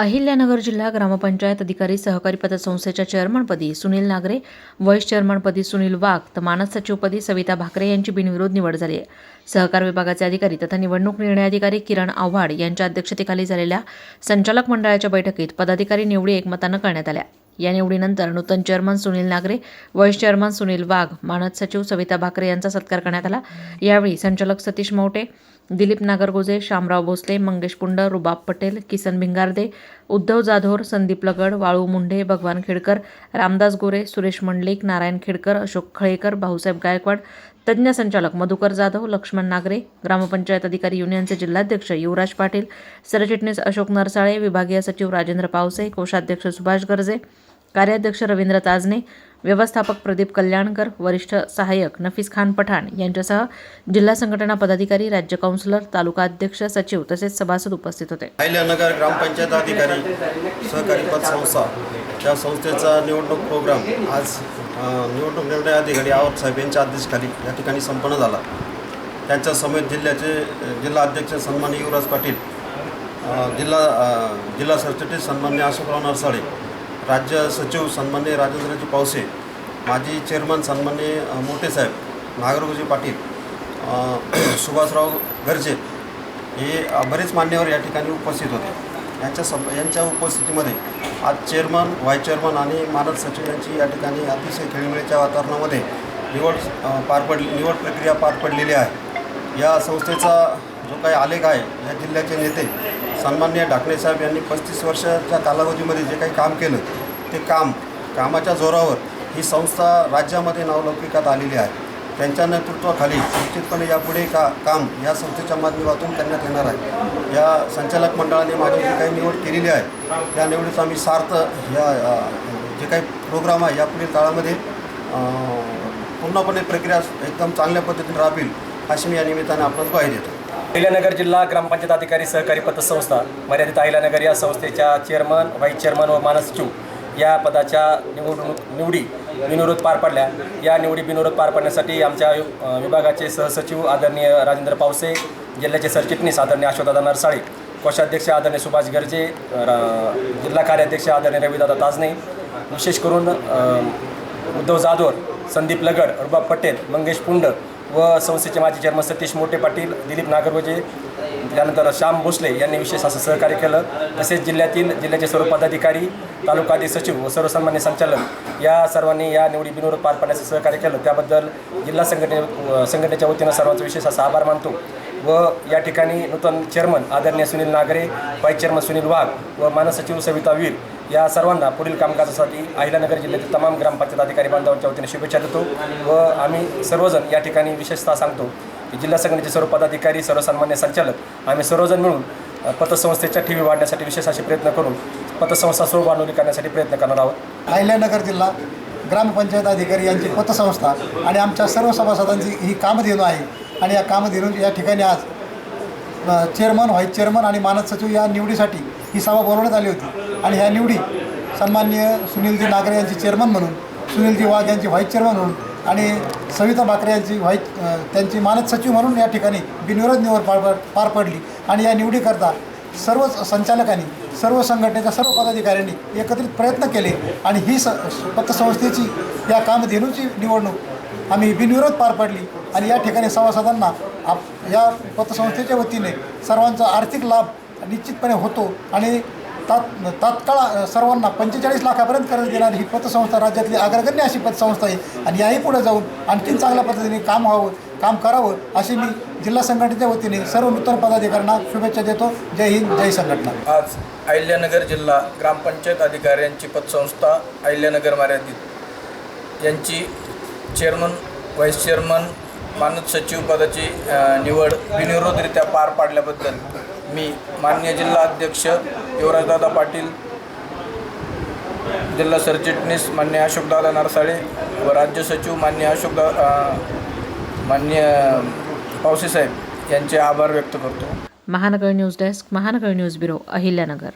अहिल्यानगर जिल्हा ग्रामपंचायत अधिकारी सहकारी पतसंस्थेच्या चेअरमनपदी सुनील नागरे व्हाईस चेअरमनपदी सुनील वाघ तर मानद सचिवपदी सविता भाकरे यांची बिनविरोध निवड झाली आहे. सहकार विभागाचे अधिकारी तथा निवडणूक निर्णय अधिकारी किरण आव्हाड यांच्या अध्यक्षतेखाली झालेल्या संचालक मंडळाच्या बैठकीत पदाधिकारी निवडी एकमतानं करण्यात आल्या. या निवडीनंतर नूतन chairman Sunil Nagare vice chairman Sunil Wagh मानद सचिव सविता भाकरे यांचा सत्कार करण्यात आला. यावेळी संचालक सतीश मौटे दिलीप नागरगोजे शामराव भोसले मंगेश पुंड रुबाब पटेल किसन भिंगारदे उद्धव जाधोर संदीप लगड वाळू मुंढे भगवान खेडकर रामदास गोरे सुरेश मंडलिक नारायण खेडकर अशोक खळेकर भाऊसाहेब गायकवाड तज्ज्ञ संचालक मधुकर जाधव लक्ष्मण नागरे ग्रामपंचायत अधिकारी युनियनचे जिल्हाध्यक्ष युवराज पाटील सरचिटणीस अशोक नरसाळे विभागीय सचिव राजेंद्र पावसे कोषाध्यक्ष सुभाष गर्जे कार्याध्यक्ष रवींद्र ताजने व्यवस्थापक प्रदीप कल्याणकर वरिष्ठ सहाय्यक नफीस खान पठाण यांच्यासह जिल्हा संघटना पदाधिकारी राज्य काउन्सिलर तालुका अध्यक्ष सचिव तसेच सभासद उपस्थित होते. अहिल्यानगर ग्रामपंचायत अधिकारी सहकारी पतसंस्था त्या संस्थेचा निवडणूक प्रोग्राम आज निवडणूक निर्णय अधिकारी आवत साहेब यांच्या अध्यक्षखाली या ठिकाणी संपन्न झाला. त्यांच्या समेत जिल्ह्याचे जिल्हा अध्यक्ष सन्मान्य युवराज पाटील जिल्हा जिल्हा सरचिटणीस सन्मान्य अशोकराव नरसाळे राज्य सचिव सन्मान्य राजेंद्रजी पावसे माजी चेअरमन सन्मान्य अ, मोठे साहेब नागरगोजी पाटील सुभाषराव गर्जे हे बरेच मान्यवर या ठिकाणी उपस्थित होते. यांच्या सम यांच्या उपस्थितीमध्ये आज चेअरमन व्हाईस चेअरमन आणि मानद सचिव यांची या ठिकाणी अतिशय खेळीमेळीच्या वातावरणामध्ये निवड पार पडली निवड प्रक्रिया पार पडलेली आहे. या संस्थेचा जो काही आलेख आहे या जिल्ह्याचे नेते सन्मान्य ढाकणे साहेब यांनी पस्तीस वर्षाच्या कालावधीमध्ये जे काही काम केलं ते काम कामाच्या जोरावर ही संस्था राज्यामध्ये नावलौकिकात आलेली आहे. त्यांच्या नेतृत्वाखाली निश्चितपणे यापुढे का काम या संस्थेच्या माध्यमातून करण्यात येणार आहे. या संचालक मंडळाने माझी जी काही निवड केलेली आहे त्या निवडीचा आम्ही सार्थ या जे काही प्रोग्राम आहे यापुढील काळामध्ये पूर्णपणे प्रक्रिया एकदम चांगल्या पद्धतीने राबील अशी मी या निमित्ताने आपणास ग्वाही देतो. अहिल्यानगर जिल्हा ग्रामपंचायत अधिकारी सहकारी पतसंस्था मर्यादित अहिल्यानगर या संस्थेच्या चेअरमन व्हाईस चेअरमन व मानसचिव या पदाच्या निवडणूक निवडी बिनविरोध पार पडल्या. या निवडी बिनविरोध पार पाडण्यासाठी आमच्या विभागाचे सहसचिव आदरणीय राजेंद्र पावसे जिल्ह्याचे सरचिटणीस आदरणीय अशोकदादा नरसाळे कोषाध्यक्ष आदरणीय सुभाष गर्जे जिल्हा कार्याध्यक्ष आदरणीय रविदादा ताजने विशेष करून उद्धव जाधव संदीप लगड रुबाब पटेल मंगेश पुंड व संस्थेचे माजी चेअरमन सतीश मोठे पाटील दिलीप नागरगोजे त्यानंतर श्याम भोसले यांनी विशेष असं सहकार्य केलं. तसेच जिल्ह्यातील जिल्ह्याचे सर्व पदाधिकारी तालुका सचिव व सर्वसामान्य संचालक या सर्वांनी या निवडी बिनविरोध पार पाडण्याचं सहकार्य केलं. त्याबद्दल जिल्हा संघटने संघटनेच्या वतीनं सर्वांचा विशेष असा आभार मानतो. व या ठिकाणी नूतन चेअरमन आदरणीय सुनील नागरे व्हाईस चेअरमन सुनील वाघ व मानसचिव सविता वीर या सर्वांना पुढील कामकाजासाठी अहिलानगर जिल्ह्यातील तमाम ग्रामपंचायत अधिकारी बांधवांच्या वतीने शुभेच्छा देतो व आम्ही सर्वजण या ठिकाणी विशेषतः सांगतो की जिल्हा संघटनेचे सर्व पदाधिकारी सर्वसामान्य संचालक आम्ही सर्वजण मिळून पतसंस्थेच्या ठेवी वाढण्यासाठी विशेष असे प्रयत्न करून पतसंस्था सुरू करण्यासाठी प्रयत्न करणार आहोत. अहिल्यानगर जिल्हा ग्रामपंचायत अधिकारी यांची पतसंस्था आणि आमच्या सर्व सभासदांची ही कामधेनू आहे आणि या कामधेनू या ठिकाणी आज चेअरमन व्हाईस चेअरमन आणि मानद सचिव या निवडीसाठी ही सभा बोलवण्यात आली होती. आणि ह्या निवडी सन्माननीय सुनीलजी नागरे यांची चेअरमन म्हणून सुनीलजी वाघ यांची व्हाईस चेअरमन म्हणून आणि सविता बाकरे यांची व्हाईस त्यांची मानद सचिव म्हणून या ठिकाणी बिनविरोध निवड पार पार पडली. आणि या निवडीकरता सर्व संचालकांनी सर्व संघटनेच्या सर्व पदाधिकाऱ्यांनी एकत्रित प्रयत्न केले आणि ही स पतसंस्थेची या कामधेनूची निवडणूक आम्ही बिनविरोध पार पाडली. आणि या ठिकाणी सभासदांना आप या पतसंस्थेच्या वतीने सर्वांचा आर्थिक लाभ निश्चितपणे होतो आणि तात तात्काळ सर्वांना पंचेचाळीस लाखापर्यंत कर्ज देणारी ही पतसंस्था राज्यातली अग्रगण्य अशी पतसंस्था आहे. आणि याही पुढे जाऊन आणखीन चांगल्या पद्धतीने काम व्हावं काम करावं अशी मी जिल्हा संघटनेच्या वतीने सर्व नूतन पदाधिकाऱ्यांना शुभेच्छा देतो. जय हिंद जय संघटना. आज अहिल्यानगर जिल्हा ग्रामपंचायत अधिकाऱ्यांची पतसंस्था अहिल्यानगर मर्यादित यांची चेअरमन व्हाईस चेअरमन मानद सचिव पदाची निवड बिनविरोधरित्या पार पाडल्याबद्दल मी मान्य जिल्हा अध्यक्ष युवराजदादा पाटील जिल्हा सरचिटणीस मान्य अशोकदादा नरसाळे व राज्य सचिव मान्य अशोकदा मान्य पावसेसाहेब यांचे आभार व्यक्त करतो. Mahanagar news desk Mahanagar news bureau Ahilyanagar.